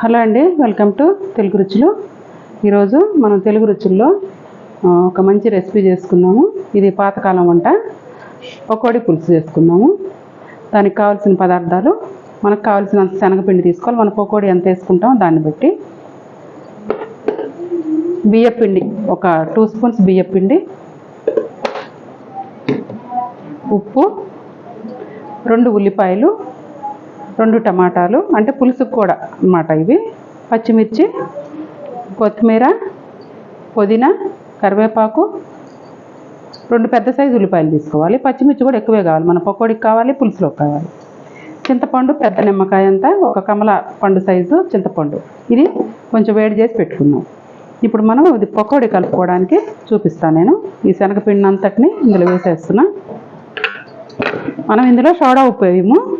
Hello అండి welcome to Telugu రుచులు. ఈరోజు మనం తెలుగు రుచుల్లో ఒక మంచి రెసిపీ చేసుకుందాము ఇది పాతకాలం వంట. పకోడీ పులుసు చేసుకుందాము దానికి కావాల్సిన పదార్థాలు మనకు కావాల్సినంత శనగపిండి తీసుకోవాలి. మన పకోడీ ఎంత వేసుకుంటామో దాన్ని బట్టి. బియ్యపిండి ఒక టూ స్పూన్స్ బియ్యపిండి. ఉప్పు రెండు ఉల్లిపాయలు రెండు టమాటాలు అంటే పులుసుకు కూడా అన్నమాట ఇవి. పచ్చిమిర్చి కొత్తిమీర పుదీనా కరివేపాకు. రెండు పెద్ద సైజు ఉల్లిపాయలు తీసుకోవాలి. పచ్చిమిర్చి కూడా ఎక్కువే కావాలి. మన పకోడీకి కావాలి పులుసులోకి కావాలి. చింతపండు పెద్ద నిమ్మకాయ అంతా ఒక కమల పండు సైజు చింతపండు. ఇది కొంచెం వేడి చేసి పెట్టుకున్నాం ఇప్పుడు మనం ఇది పకోడీ కలుపుకోవడానికి చూపిస్తాను నేను. ఈ శనగపిండి అంతటిని ఇందులో వేసేస్తున్నా. మనం ఇందులో సోడా ఉప్పు వేయము.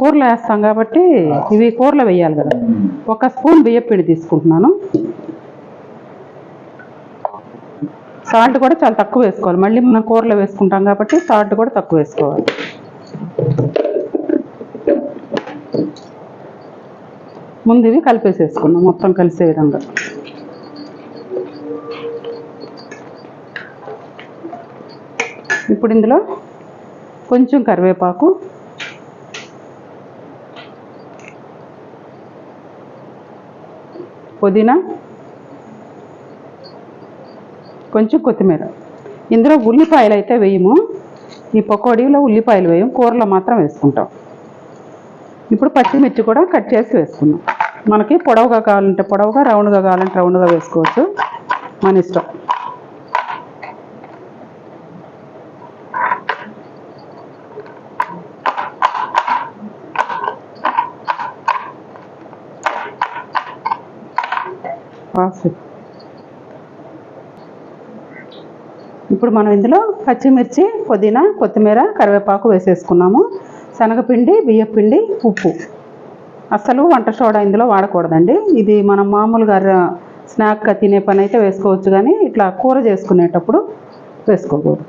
కూరలో వేస్తాం కాబట్టి ఇవి కూరలో వేయాలి కదా. ఒక స్పూన్ బియ్యపిండి తీసుకుంటున్నాను. సాల్ట్ కూడా చాలా తక్కువ వేసుకోవాలి. మళ్ళీ మనం కూరలో వేసుకుంటాం కాబట్టి సాల్ట్ కూడా తక్కువ వేసుకోవాలి. ముందు ఇవి కలిపేసేసుకున్నాం మొత్తం కలిసే విధంగా. ఇప్పుడు ఇందులో కొంచెం కరివేపాకు పుదీనా కొంచెం కొత్తిమీర. ఇందులో ఉల్లిపాయలు అయితే వేయము. ఈ పకోడీలో ఉల్లిపాయలు వేయం. కూరలో మాత్రం వేసుకుంటాం. ఇప్పుడు పచ్చిమిర్చి కూడా కట్ చేసి వేసుకున్నాం మనకి పొడవుగా కావాలంటే పొడవుగా రౌండ్గా కావాలంటే రౌండ్గా వేసుకోవచ్చు. మన ఇష్టం. ఇప్పుడు మనం ఇందులో పచ్చిమిర్చి పుదీనా కొత్తిమీర కరివేపాకు వేసేసుకున్నాము. శనగపిండి బియ్యపిండి ఉప్పు. అసలు వంట సోడా ఇందులో వాడకూడదండి. ఇది మనం మామూలుగా స్నాక్గా తినే పని అయితే వేసుకోవచ్చు కానీ ఇట్లా కూర చేసుకునేటప్పుడు వేసుకోకూడదు.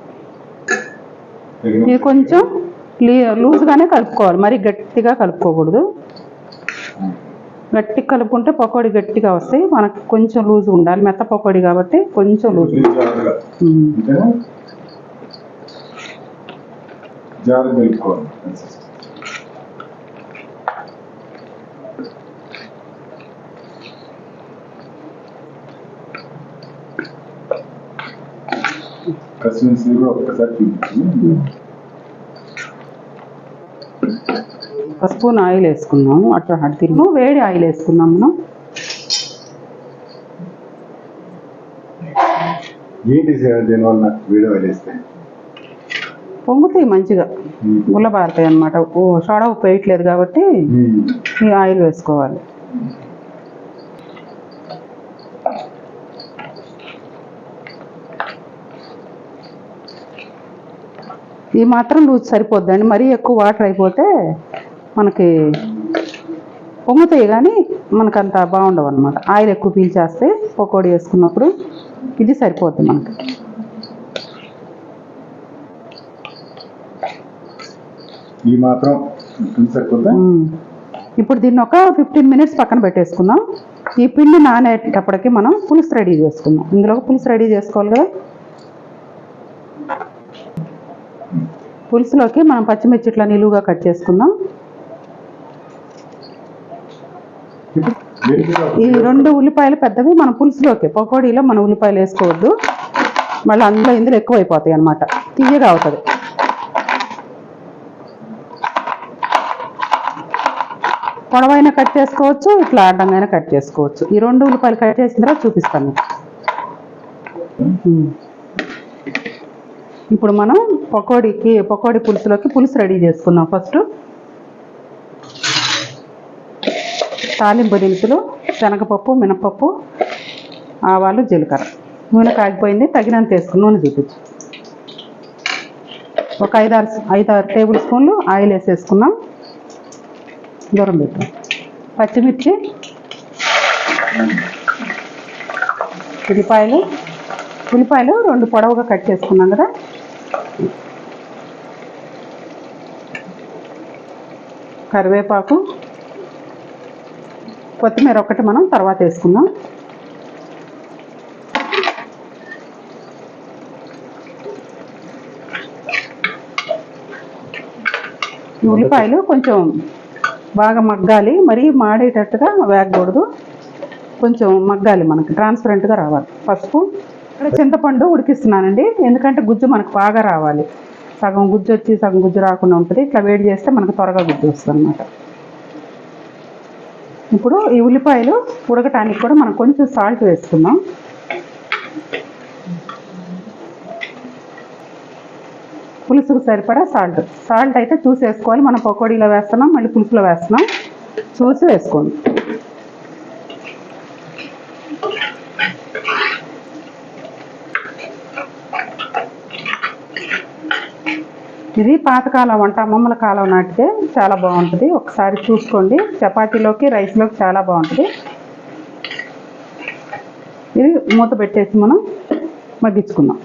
ఇది కొంచెం లీ లూజ్గానే కలుపుకోవాలి. మరీ గట్టిగా కలుపుకోకూడదు. గట్టి కలుపుకుంటే పకోడీ గట్టిగా వస్తాయి. మనకు కొంచెం లూజ్ ఉండాలి. మెత్త పకోడీ కాబట్టి కొంచెం లూజ్ ఉమ్. కూడా ఒక్కసారి చూపించి ఒక స్పూన్ ఆయిల్ వేసుకున్నాము అట్లా అటు తిరుగు. వేడి ఆయిల్ వేసుకున్నాం మనం. ఏంటి దీనివల్ల వేస్తే? పొంగుతాయి మంచిగా. గుల్లబారుతాయి అనమాట ఓ సోడా ఉప్పు వేయట్లేదు కాబట్టి ఈ ఆయిల్ వేసుకోవాలి. ఈ మాత్రం లూజ్ సరిపోద్దండి. మరీ ఎక్కువ వాటర్ అయిపోతే మనకి పొంగుతాయి కానీ మనకు అంత బాగుండవు అనమాట ఆయిల్ ఎక్కువ పీల్చేస్తే పకోడీ వేసుకున్నప్పుడు ఇది సరిపోద్ది మనకి. ఈ మాత్రం. ఇప్పుడు దీన్ని ఒక ఫిఫ్టీన్ మినిట్స్ పక్కన పెట్టేసుకుందాం. ఈ పిండి నానేటప్పటికి మనం పులుసు రెడీ చేసుకుందాం. ఇందులో పులుసు రెడీ చేసుకోవాలి కదా? పులుసులోకి మనం పచ్చిమిర్చి ఇట్లా నిలువుగా కట్ చేసుకుందాం. ఈ రెండు ఉల్లిపాయలు పెద్దవి మన పులుసులోకి పకోడీలో మన ఉల్లిపాయలు వేసుకోవద్దు. మళ్ళీ అందులో ఇందులో ఎక్కువ అయిపోతాయి అనమాట తీయగా అవుతుంది. పొడవైన కట్ చేసుకోవచ్చు ఇట్లా అడ్డంగా కట్ చేసుకోవచ్చు. ఈ రెండు ఉల్లిపాయలు కట్ చేసిన తర్వాత చూపిస్తాను. ఇప్పుడు మనం పకోడీకి పకోడీ పులుసులోకి పులుసు రెడీ చేసుకుందాం ఫస్ట్. తాలింపు దినుసులు శనగపప్పు మినపప్పు ఆవాలు జీలకర్ర. నూనె కాగిపోయింది తగినంత వేసుకుని నూనె చూపించు. ఒక ఐదారు ఐదారు టేబుల్ స్పూన్లు ఆయిల్ వేసేసుకున్నాం. దూరం పెట్టాం పచ్చిమిర్చి ఉల్లిపాయలు ఉల్లిపాయలు రెండు పొడవుగా కట్ చేసుకున్నాం కదా. కరివేపాకు కొత్తిమీర ఒకటి మనం తర్వాత వేసుకుందాం. ఉల్లిపాయలు కొంచెం బాగా మగ్గాలి. మరీ మాడేటట్టుగా వేగకూడదు. కొంచెం మగ్గాలి మనకి ట్రాన్స్పరెంట్గా రావాలి. పసుపు. ఇక్కడ చింతపండు ఉడికిస్తున్నానండి. ఎందుకంటే గుజ్జు మనకు బాగా రావాలి. సగం గుజ్జు వచ్చి సగం గుజ్జు రాకుండా ఉంటుంది. ఇట్లా వేడి చేస్తే మనకు త్వరగా గుజ్జు వస్తుంది అనమాట ఇప్పుడు ఈ ఉల్లిపాయలు ఉడకటానికి కూడా మనం కొంచెం సాల్ట్ వేసుకుందాం. పులుసుకు సరిపడా సాల్ట్ సాల్ట్ అయితే చూసి వేసుకోవాలి మనం పకోడీలో వేస్తున్నాం మళ్ళీ పులుసులో వేస్తున్నాం. చూసి వేసుకోండి. ఇది పాతకాలం వంట అమ్మమ్మల కాలం నాటితే చాలా బాగుంటుంది. ఒకసారి చూసుకోండి. చపాతీలోకి రైస్లోకి చాలా బాగుంటుంది. ఇది మూత పెట్టేసి మనం మగ్గించుకుందాం.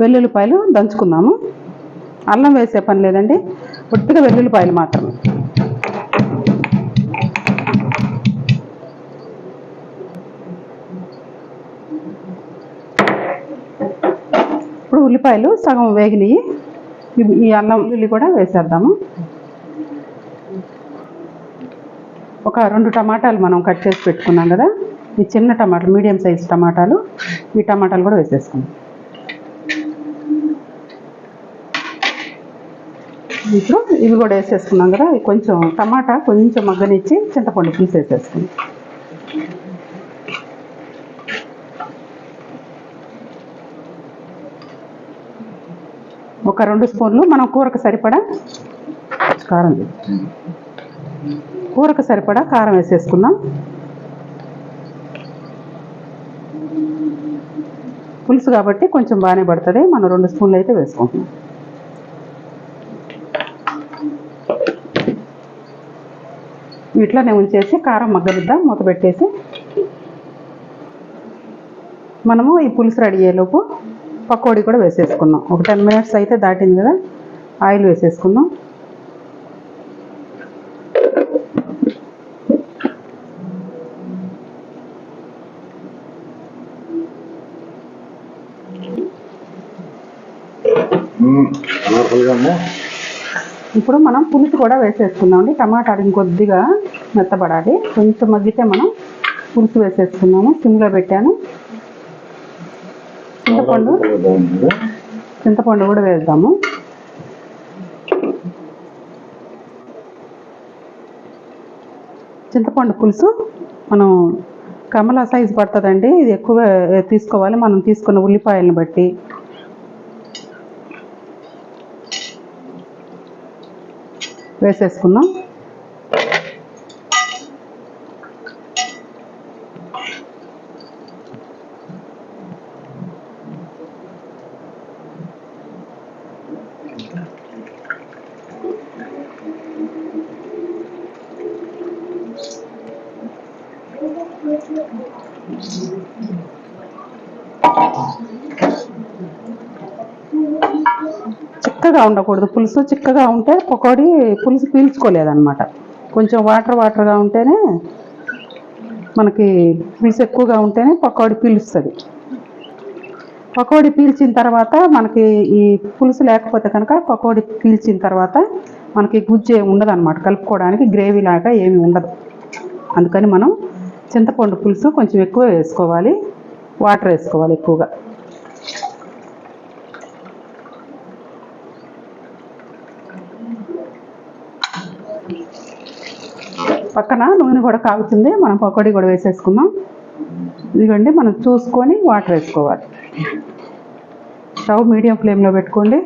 వెల్లుల్లిపాయలు దంచుకుందాము. అల్లం వేసే పని లేదండి. ఉట్టిగా వెల్లుల్లిపాయలు మాత్రమే. ఉల్లిపాయలు సగం వేగినాయి. ఈ అల్లం ఉల్లి కూడా వేసేద్దాము. ఒక రెండు టమాటాలు మనం కట్ చేసి పెట్టుకున్నాం కదా. ఈ చిన్న టమాటాలు మీడియం సైజ్ టమాటాలు ఈ టమాటాలు కూడా వేసేసుకుందాం. ఇప్పుడు ఇవి కూడా వేసేసుకున్నాం కదా. కొంచెం టమాటా కొంచెం మగ్గనిచ్చి చింతపండు పులుసు వేసేసుకుందాం. ఒక రెండు స్పూన్లు మనం కూరకు సరిపడా కారం కూరకు సరిపడా కారం వేసేసుకుందాం. పులుసు కాబట్టి కొంచెం బాగానే పడుతుంది. మనం రెండు స్పూన్లు అయితే వేసుకుంటున్నాం. ఇట్లానే ఉంచేసి కారం మగ్గనిద్దాం. మూత పెట్టేసి మనము ఈ పులుసు రెడీ అయ్యేలోపు పకోడీ కూడా వేసేసుకుందాం ఒక టెన్ మినిట్స్ అయితే దాటింది కదా ఆయిల్ ఉందా ఇప్పుడు మనం పులుసు కూడా వేసేసుకుందాం అండి. టమాటాలు ఇంకొద్దిగా మెత్తబడాలి. కొంచెం మగ్గితే మనం పులుసు వేసేసుకున్నాము సిమ్లో పెట్టాను. చింతపండు. చింతపండు కూడా వేద్దాము. చింతపండు పులుసు మనం కమల సైజు పడుతుందండి. ఇది ఎక్కువ తీసుకోవాలి. మనం తీసుకున్న ఉల్లిపాయలను బట్టి. వేసేసుకున్నాం చిక్కగా ఉండకూడదు. పులుసు చిక్కగా ఉంటే పకోడీ పులుసు పీల్చుకోలేదన్నమాట. కొంచెం వాటర్ వాటర్గా ఉంటేనే మనకి పులుసు ఎక్కువగా ఉంటేనే పకోడీ పీలుస్తుంది. పకోడీ పీల్చిన తర్వాత మనకి ఈ పులుసు లేకపోతే కనుక పకోడీ పీల్చిన తర్వాత మనకి గుజ్జు ఏమి ఉండదు అనమాట కలుపుకోవడానికి గ్రేవీ లాగా ఏమి ఉండదు. అందుకని మనం చింతపండు పులుసు కొంచెం ఎక్కువ వేసుకోవాలి. వాటర్ వేసుకోవాలి ఎక్కువగా. పక్కన నూనె కూడా కాగుతుంది. మనం పకోడీ కూడా వేసేసుకుందాం. ఇదిగోండి మనం చూసుకొని వాటర్ వేసుకోవాలి. స్టవ్ మీడియం ఫ్లేమ్లో పెట్టుకోండి.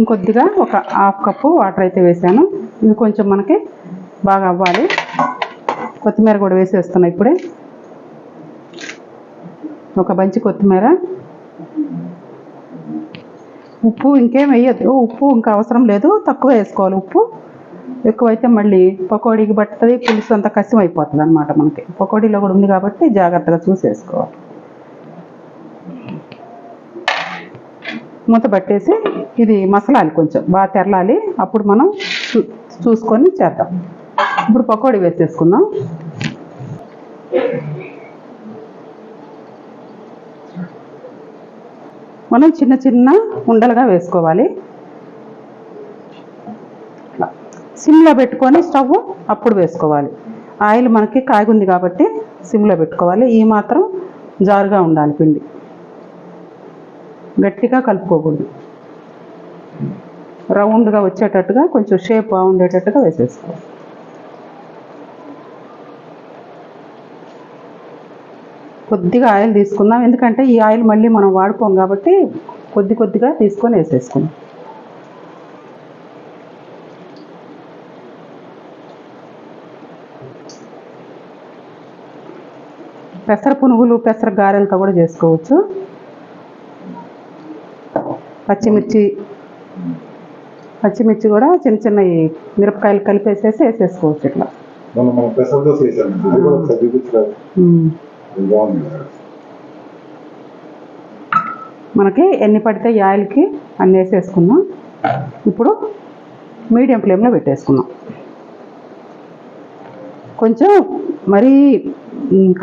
ఇంకొద్దిగా ఒక హాఫ్ కప్పు వాటర్ అయితే వేసాను. ఇవి కొంచెం మనకి బాగా అవ్వాలి. కొత్తిమీర కూడా వేసేస్తున్నా ఇప్పుడే. ఒక బంచి కొత్తిమీర. ఉప్పు ఇంకేం వేయద్దు. ఉప్పు ఇంకా అవసరం లేదు. తక్కువ వేసుకోవాలి ఉప్పు. ఎక్కువైతే మళ్ళీ పకోడీకి పట్టుతుంది పులుసు అంతా కసిం అయిపోతుంది అనమాట మనకి. పకోడీలో కూడా ఉంది కాబట్టి జాగ్రత్తగా చూసి వేసుకోవాలి. మూత పట్టేసి ఇది మసలాలి కొంచెం. బాగా తెరలాలి. అప్పుడు మనం చూ చూసుకొని చేద్దాం. ఇప్పుడు పకోడీ వేసేసుకుందాం. మనం చిన్న చిన్న ఉండలుగా వేసుకోవాలి. ఇట్లా. సిమ్లో పెట్టుకొని స్టవ్ అప్పుడు వేసుకోవాలి. ఆయిల్ మనకి కాగుంది కాబట్టి సిమ్లో పెట్టుకోవాలి. ఈ మాత్రం జారుగా ఉండాలి పిండి. గట్టిగా కలుపుకోకూడదు. రౌండ్గా వచ్చేటట్టుగా కొంచెం షేప్ బాగుండేటట్టుగా వేసేసుకోవాలి. కొద్దిగా ఆయిల్ తీసుకుందాం. ఎందుకంటే ఈ ఆయిల్ మళ్ళీ మనం వాడుకోం కాబట్టి కొద్ది కొద్దిగా తీసుకొని వేసేసుకుందాం. పెసర పునుగులు పెసర గారెలతో కూడా చేసుకోవచ్చు. పచ్చిమిర్చి పచ్చిమిర్చి కూడా చిన్న చిన్న మిరపకాయలు కలిపేసేసి వేసేసుకోవచ్చు ఇట్లా. మనకి ఎన్ని పడితే ఆయిల్కి అన్ని వేసేసుకున్నాం. ఇప్పుడు మీడియం ఫ్లేమ్లో పెట్టేసుకున్నాం. కొంచెం మరీ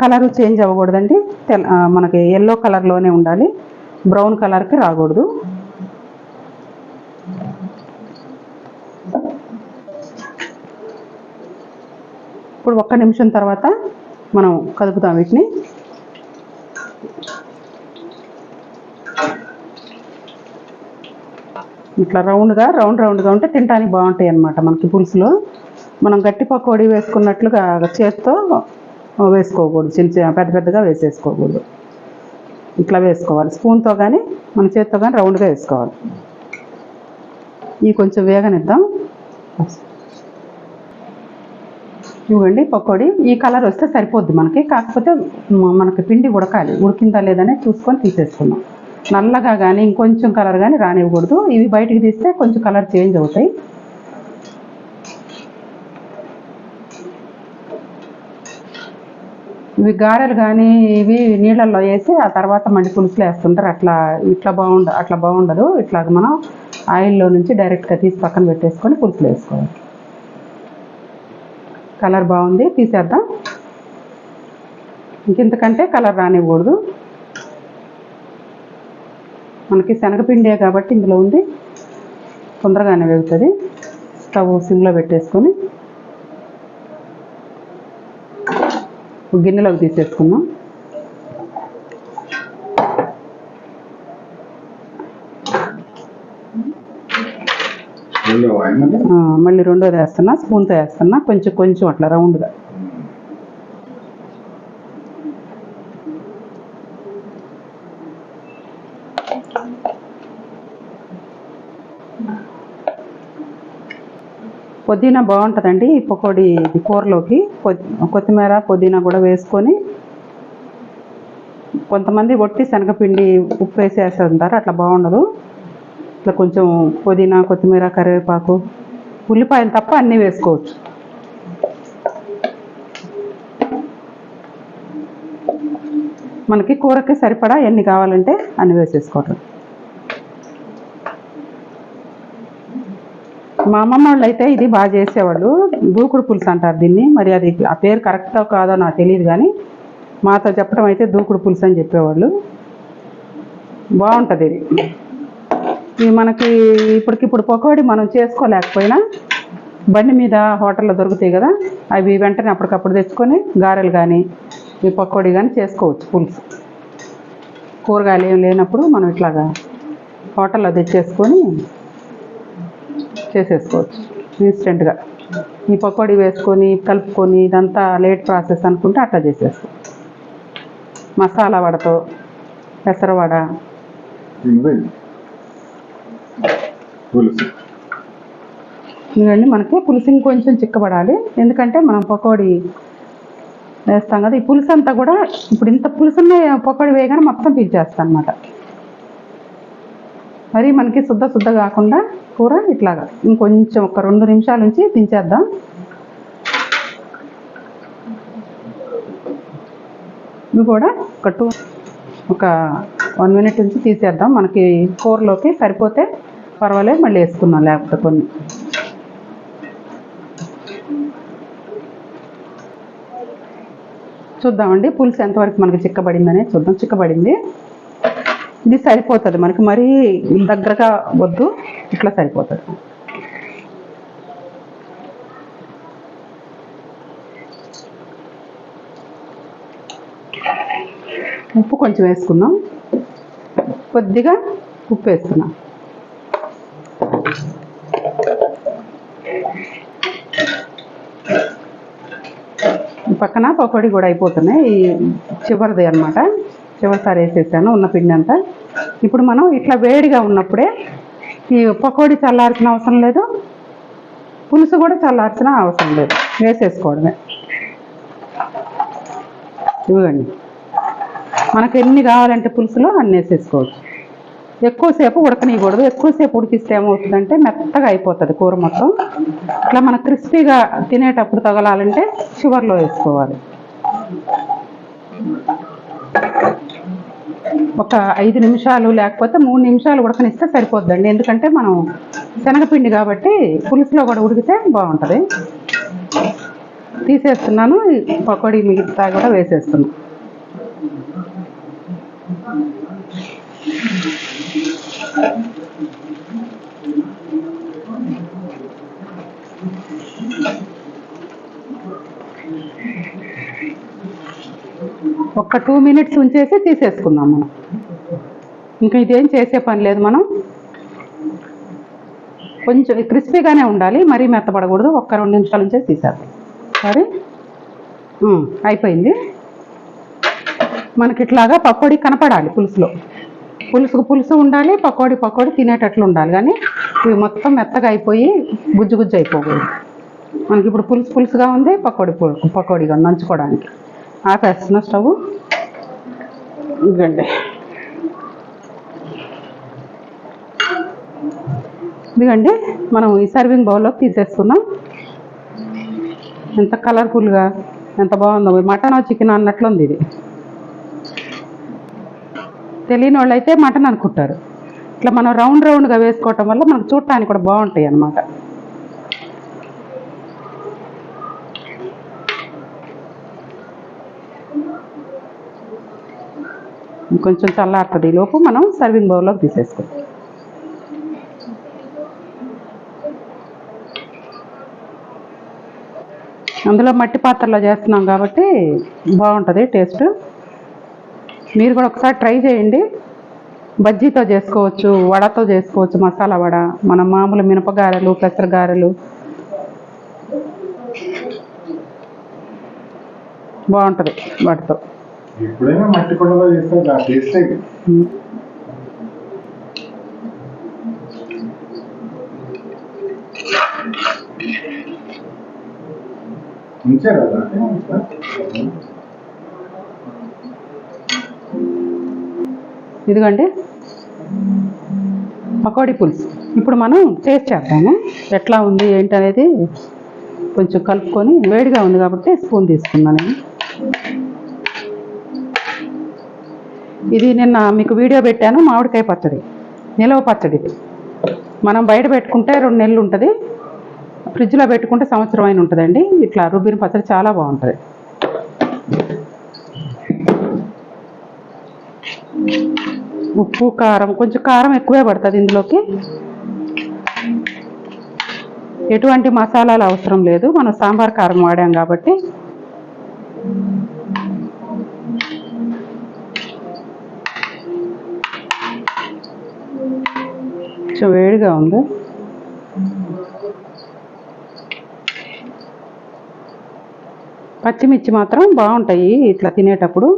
కలర్ చేంజ్ అవ్వకూడదండి. తెల్ల మనకి ఎల్లో కలర్లోనే ఉండాలి. బ్రౌన్ కలర్కి రాకూడదు. ఇప్పుడు ఒక్క నిమిషం తర్వాత మనం కదుపుతాం వీటిని. ఇట్లా రౌండ్గా రౌండ్ రౌండ్గా ఉంటే తినడానికి బాగుంటాయి అన్నమాట మనకి పులుసులో. మనం గట్టి పకోడీ వేసుకున్నట్లుగా చేత్తో వేసుకోకూడదు. చిన్న చిన్న పెద్ద పెద్దగా వేసేసుకోకూడదు. ఇట్లా వేసుకోవాలి. స్పూన్తో కానీ మన చేత్తో కానీ రౌండ్గా వేసుకోవాలి. ఇవి కొంచెం వేగనిద్దాం. ఇవ్వండి పకోడీ. ఈ కలర్ వస్తే సరిపోద్ది మనకి. కాకపోతే మనకి పిండి ఉడకాలి. ఉడికిందా లేదనే చూసుకొని తీసేసుకుందాం. నల్లగా కానీ ఇంకొంచెం కలర్ కానీ రానివ్వకూడదు. ఇవి బయటికి తీస్తే కొంచెం కలర్ చేంజ్ అవుతాయి. ఇవి గారెలు కానీ ఇవి నీళ్ళల్లో వేసి ఆ తర్వాత మళ్ళీ పులుసులో వేస్తుంటారు. అట్లా ఇట్లా బాగుండ అట్లా బాగుండదు. ఇట్లా మనం ఆయిల్లో నుంచి డైరెక్ట్గా తీసి పక్కన పెట్టేసుకొని పులుసులు వేసుకోవాలి. కలర్ బాగుంది తీసేద్దాం. ఇంకెంతకంటే కలర్ రానివ్వకూడదు. మనకి శనగపిండే కాబట్టి ఇందులో ఉంది. తొందరగానే వేగుతుంది. స్టవ్ సిమ్లో పెట్టేసుకొని గిన్నెలోకి తీసేసుకుందాం రెండో ఆయన ఆ, మళ్ళీ? రెండోది వేస్తున్నా స్పూన్తో వేస్తున్నా కొంచెం కొంచెం అట్లా రౌండ్గా. పుదీనా బాగుంటుందండి ఈ పకోడీ కూరలోకి. కొత్తిమీర పుదీనా కూడా వేసుకొని కొంతమంది ఒట్టి శనగపిండి ఉప్పు వేసి వేస్తుంటారు అట్లా బాగుండదు. ఇట్లా కొంచెం పుదీనా కొత్తిమీర కరివేపాకు ఉల్లిపాయలు తప్ప అన్నీ వేసుకోవచ్చు. మనకి కూరకి సరిపడా ఎన్ని కావాలంటే అన్ని వేసేసుకోవటం. మా అమ్మమ్మ వాళ్ళు అయితే ఇది బాగా చేసేవాళ్ళు. దూకుడు పులుసు అంటారు దీన్ని. మరి అది ఆ పేరు కరెక్టో కాదో నాకు తెలియదు కానీ మాతో చెప్పడం అయితే దూకుడు పులుసు అని చెప్పేవాళ్ళు. బాగుంటుంది ఇది. మనకి ఇప్పటికిప్పుడు పకోడీ మనం చేసుకోలేకపోయినా బండి మీద హోటల్లో దొరుకుతాయి కదా అవి వెంటనే అప్పటికప్పుడు తెచ్చుకొని గారెలు కానీ ఈ పకోడీ కానీ చేసుకోవచ్చు పులుసు. కూరగాయలు ఏం లేనప్పుడు మనం ఇట్లాగా హోటల్లో తెచ్చేసుకొని చేసేసుకోవచ్చు ఇన్స్టెంట్గా. ఈ పకోడీ వేసుకొని కలుపుకొని ఇదంతా లేట్ ప్రాసెస్ అనుకుంటే అట్లా చేసేస్తాం మసాలా వడతో పెసరవడ పులుసు. ఇవన్నీ మనకి పులుసు ఇంకొంచెం చిక్కబడాలి. ఎందుకంటే మనం పకోడీ వేస్తాం కదా ఈ పులుసు అంతా కూడా ఇప్పుడు ఇంత పులుసున్న పకోడీ వేయగానే మొత్తం పీల్చేస్తాం అనమాట మరి మనకి శుద్ధ శుద్ధ కాకుండా కూర ఇట్లాగా ఇంకొంచెం ఒక రెండు నిమిషాల నుంచి దించేద్దాం ఇవి కూడా ఒక టూ ఒక వన్ మినిట్ నుంచి తీసేద్దాం. మనకి కూరలోకి సరిపోతే పర్వాలేదు మళ్ళీ వేసుకున్నాం లేకపోతే కొన్ని. చూద్దామండి పులుసు ఎంతవరకు మనకి చిక్కబడిందనే చూద్దాం. చిక్కబడింది. ఇది సరిపోతుంది. మనకి మరీ దగ్గరగా వద్దు ఇట్లా సరిపోతుంది. ఉప్పు కొంచెం వేసుకుందాం. కొద్దిగా ఉప్పు వేస్తున్నాం. పక్కన పకోడీ కూడా అయిపోతున్నాయి. ఈ చివరిది అనమాట చివరిసారి వేసేసాను ఉన్న పిండి అంతా. ఇప్పుడు మనం ఇట్లా వేడిగా ఉన్నప్పుడే ఈ పకోడీ చల్లార్చిన అవసరం లేదు. పులుసు కూడా చల్లార్చిన అవసరం లేదు. వేసేసుకోవడమే. ఇవ్వండి మనకు ఎన్ని కావాలంటే పులుసులో అన్ని వేసేసుకోవచ్చు. ఎక్కువసేపు ఉడకనీయకూడదు. ఎక్కువసేపు ఉడికిస్తే ఏమవుతుందంటే మెత్తగా అయిపోతుంది కూర మొత్తం. ఇట్లా మనం క్రిస్పీగా తినేటప్పుడు తగలాలంటే చివర్లో వేసుకోవాలి. ఒక ఐదు నిమిషాలు లేకపోతే మూడు నిమిషాలు ఉడకనిస్తే సరిపోద్దండి. ఎందుకంటే మనం శనగపిండి కాబట్టి పులుసులో కూడా ఉడికితే బాగుంటుంది. తీసేస్తున్నాను. పకోడీ మిగతా కూడా వేసేస్తున్నాను ఒక టూ మినిట్స్ ఉంచేసి తీసేసుకుందాం మనం. ఇంకా ఇదేం చేసే పని లేదు మనం. కొంచెం క్రిస్పీగానే ఉండాలి మరీ మెత్తపడకూడదు ఒక్క రెండు నిమిషాల నుంచే తీసేద్దాం. సరే? అయిపోయింది. మనకి ఇట్లాగా పకోడీ కనపడాలి పులుసులో. పులుసుకు పులుసు ఉండాలి పకోడీ పకోడీ తినేటట్లు ఉండాలి. కానీ ఇవి మొత్తం మెత్తగా అయిపోయి గుజ్జు గుజ్జు అయిపోకూడదు. మనకి ఇప్పుడు పులుసు పులుసుగా ఉంది పకోడీ పు- పకోడీగా నంచుకోవడానికి. ఆపేస్తున్నా స్టవ్. ఇదిగండి. ఇదిగండి మనం ఈ సర్వింగ్ బౌల్లోకి తీసేస్తున్నాం. ఎంత కలర్ఫుల్గా ఎంత బాగుందో. మటన్ చికెన్ అన్నట్లుంది ఇది. తెలియని వాళ్ళు అయితే మటన్ అనుకుంటారు. ఇట్లా మనం రౌండ్ రౌండ్గా వేసుకోవటం వల్ల మనకు చూడటానికి కూడా బాగుంటాయి అన్నమాట. కొంచెం చల్లారుతుంది ఈ లోపు మనం సర్వింగ్ బౌల్లోకి తీసేసుకుంటాం అందులో మట్టి పాత్రలో చేస్తున్నాం కాబట్టి బాగుంటుంది టేస్ట్. మీరు కూడా ఒకసారి ట్రై చేయండి. బజ్జీతో చేసుకోవచ్చు వడతో చేసుకోవచ్చు మసాలా వడ మన మామూలు మినపగారెలు పెసరగారెలు. బాగుంటుంది వాటితో. ఎప్పుడైనా మట్టి కొండలో చేస్తే టేస్ట్. ఉంచారా ఇదిగోండి. పకోడీ పులుసు. ఇప్పుడు మనం టేస్ట్ చేద్దాము. ఎట్లా ఉంది ఏంటి అనేది కొంచెం కలుపుకొని వేడిగా ఉంది కాబట్టి స్పూన్ తీసుకున్నాను నేను. ఇది నిన్న మీకు వీడియో పెట్టాను మామిడికాయ పచ్చడి. నిలవ పచ్చడి ఇది. మనం బయట పెట్టుకుంటే రెండు నెలలు ఉంటుంది. ఫ్రిడ్జ్లో పెట్టుకుంటే సంవత్సరం అయిన ఉంటుందండి. ఇట్లా రుబ్బిన పచ్చడి చాలా బాగుంటుంది. ఉప్పు కారం కొంచెం కారం ఎక్కువే పడుతుంది ఇందులోకి. ఎటువంటి మసాలాలు అవసరం లేదు. మనం సాంబార్ కారం వాడాం కాబట్టి. కొంచెం వేడిగా ఉంది. పచ్చిమిర్చి మాత్రం బాగుంటాయి ఇట్లా తినేటప్పుడు.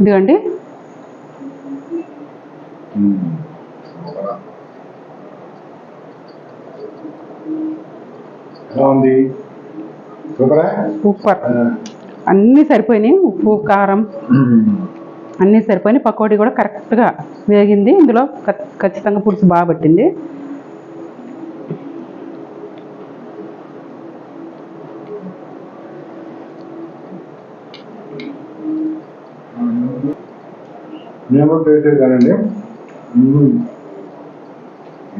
ఇదిగోండి. ఎలా ఉంది? సూపరా? అన్నీ సరిపోయినాయి. ఉప్పు కారం. అన్నీ సరిపోయినాయి. పకోడీ కూడా కరెక్ట్గా వేగింది. ఇందులో ఖచ్చితంగా పులుసు బాగా పట్టింది. టేస్ట్ చేశానండి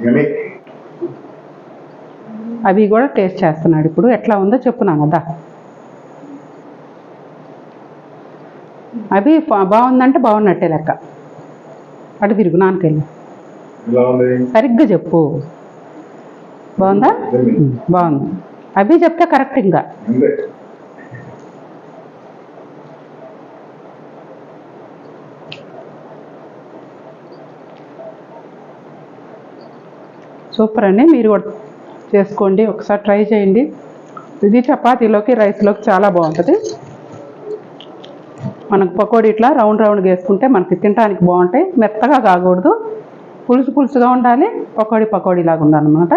యమీ అవి కూడా టేస్ట్ చేస్తున్నాడు. ఇప్పుడు ఎట్లా ఉందో చెప్పు నాన్న దా. అవి బాగుందంటే బాగున్నట్టే లెక్క. అటు తిరుగు నాన్నకెళ్ళి సరిగ్గా చెప్పు. బాగుందా? బాగుంది. అవి చెప్తే కరెక్ట్ ఇంకా. సూపర్ అండి. మీరు కూడా చేసుకోండి. ఒకసారి ట్రై చేయండి. ఇది చపాతీలోకి రైస్లోకి చాలా బాగుంటుంది. మనకు పకోడీ ఇట్లా రౌండ్ రౌండ్ వేసుకుంటే మనకి తినడానికి బాగుంటాయి. మెత్తగా కాకూడదు. పులుసు పులుసుగా ఉండాలి. పకోడీ పకోడీ లాగా ఉండాలన్నమాట.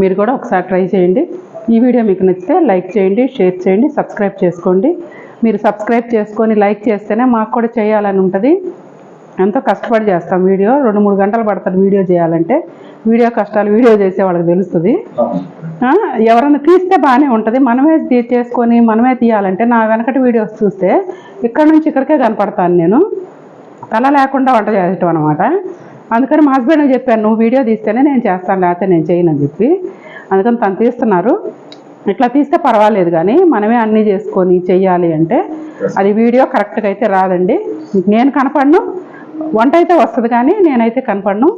మీరు కూడా ఒకసారి ట్రై చేయండి. ఈ వీడియో మీకు నచ్చితే లైక్ చేయండి షేర్ చేయండి సబ్స్క్రైబ్ చేసుకోండి. మీరు సబ్స్క్రైబ్ చేసుకొని లైక్ చేస్తేనే మాకు కూడా చేయాలని ఉంటుంది. ఎంతో కష్టపడి చేస్తాం వీడియో. రెండు మూడు గంటలు పడుతుంది వీడియో చేయాలంటే. వీడియో కష్టాలు వీడియో చేసే వాళ్ళకి తెలుస్తుంది. ఆ, ఎవరైనా తీస్తే బాగానే ఉంటుంది. మనమే చేసుకొని మనమే తీయాలంటే నా వెనకటి వీడియోస్ చూస్తే ఇక్కడ నుంచి ఇక్కడికే కనపడతాను నేను. తల లేకుండా వంట చేయటం అనమాట అందుకని మా హస్బెండ్కి చెప్పాను నువ్వు వీడియో తీస్తేనే నేను చేస్తాను లేకపోతే నేను చేయను అని చెప్పి. అందుకని తను తీస్తున్నారు. ఇట్లా తీస్తే పర్వాలేదు కానీ మనమే అన్నీ చేసుకొని చెయ్యాలి అంటే అది వీడియో కరెక్ట్గా అయితే రాదండి. నేను కనపడను వంట అయితే వస్తుంది కానీ నేనైతే కనపడను.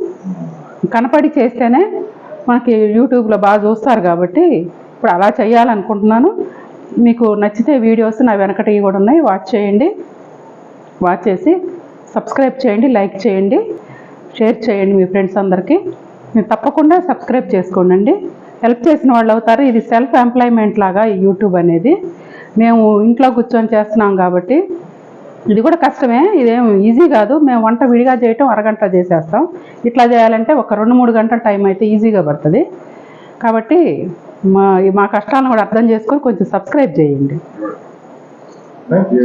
కనపడి చేస్తేనే మనకి యూట్యూబ్లో బాగా చూస్తారు కాబట్టి ఇప్పుడు అలా చేయాలనుకుంటున్నాను మీకు నచ్చితే వీడియోస్ నా వెనకటివి కూడా ఉన్నాయి. వాచ్ చేయండి. వాచ్ చేసి సబ్స్క్రైబ్ చేయండి లైక్ చేయండి షేర్ చేయండి మీ ఫ్రెండ్స్ అందరికీ. మీరు తప్పకుండా సబ్స్క్రైబ్ చేసుకోండి హెల్ప్ చేసిన వాళ్ళు అవుతారు. ఇది సెల్ఫ్ ఎంప్లాయ్మెంట్ లాగా ఈ యూట్యూబ్ అనేది. మేము ఇంట్లో కూర్చొని చేస్తున్నాం కాబట్టి ఇది కూడా కష్టమే ఇదేం ఈజీ కాదు. మేము వంట విడిగా చేయటం అరగంట చేసేస్తాం. ఇట్లా చేయాలంటే ఒక రెండు మూడు గంటల టైం అయితే ఈజీగా పడుతుంది. కాబట్టి మా మా కష్టాలను కూడా అర్థం చేసుకొని కొంచెం సబ్స్క్రైబ్ చేయండి. Thank you